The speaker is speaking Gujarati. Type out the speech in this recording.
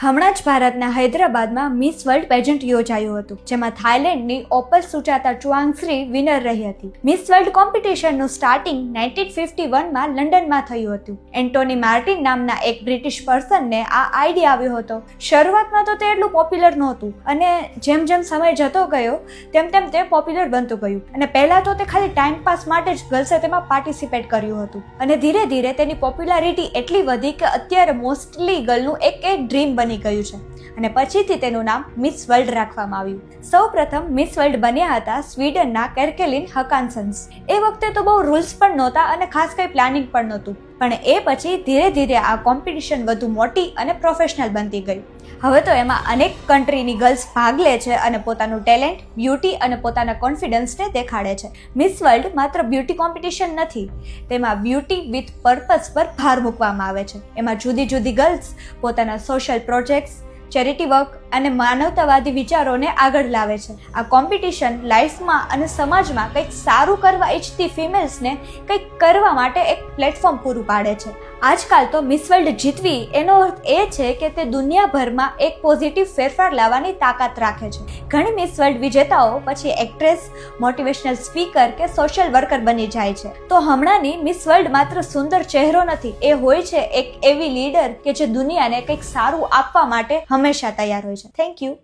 હમણાં જ ભારતના હૈદરાબાદમાં મિસ વર્લ્ડ પેજન્ટ યોજાયું હતું, જેમાં થાઇલેન્ડની ઓપર સુચાતા ચુઆંગશ્રી વિનર રહી હતી. મિસ વર્લ્ડ કોમ્પિટિશનનું સ્ટાર્ટિંગ નાઇન્ટીન ફિફ્ટી વનમાં લંડનમાં થયું હતું. એન્ટોની માર્ટિન નામના એક બ્રિટિશ પર્સનને આ આઈડિયા આવ્યો હતો. શરૂઆતમાં તો તે એટલું પોપ્યુલર નહોતું, અને જેમ જેમ સમય જતો ગયો, તેમ તેમ તે પોપ્યુલર બનતું ગયું. અને પહેલાં તો તે ખાલી ટાઈમ પાસ માટે જ ગર્લ્સે તેમાં પાર્ટિસિપેટ કર્યું હતું. અને ધીરે ધીરે તેની પોપ્યુલારિટી એટલી વધી કે અત્યારે મોસ્ટલી ગર્લનું એક એક ડ્રીમ બની ગયું છે. અને પછીથી તેનું નામ મિસ વર્લ્ડ રાખવામાં આવ્યું. સૌ પ્રથમ મિસ વર્લ્ડ બન્યા હતા સ્વીડનના કેર્કેલિન હકાન્સન્સ. એ વખતે તો બહુ રૂલ્સ પણ નહોતા અને ખાસ કંઈ પ્લાનિંગ પણ નહોતું. પણ એ પછી ધીરે ધીરે આ કોમ્પિટિશન વધુ મોટી અને પ્રોફેશનલ બનતી ગઈ. હવે તો એમાં અનેક કન્ટ્રીની ગર્લ્સ ભાગ લે છે અને પોતાનું ટેલેન્ટ, બ્યુટી અને પોતાના કોન્ફિડન્સને દેખાડે છે. મિસ વર્લ્ડ માત્ર બ્યુટી કોમ્પિટિશન નથી, તેમાં બ્યુટી વિથ પર્પઝ પર ભાર મૂકવામાં આવે છે. એમાં જુદી જુદી ગર્લ્સ પોતાના સોશિયલ પ્રોજેક્ટ્સ ચેરિટી વર્ક અને માનવતાવાદી વિચારોને આગળ લાવે છે. આ કોમ્પિટિશન લાઈફમાં અને સમાજમાં કંઈક સારું કરવા ઈચ્છતી ફિમેલ્સને કંઈક કરવા માટે એક પ્લેટફોર્મ પૂરું પાડે છે. આજકાલ તો મિસ વર્લ્ડ જીતવી એનો અર્થ એ છે કે તે દુનિયાભરમાં એક પોઝિટિવ ફેરફાર લાવવાની તાકાત રાખે છે. ઘણી મિસ વર્લ્ડ વિજેતાઓ, પછી એક્ટ્રેસ મોટિવેશનલ સ્પીકર કે સોશિયલ વર્કર બની જાય છે. તો હમણાંની મિસ વર્લ્ડ માત્ર સુંદર ચહેરો નથી, એ હોય છે એક એવી લીડર કે જે દુનિયાને કંઈક સારું આપવા માટે હંમેશા તૈયાર હોય છે. Thank you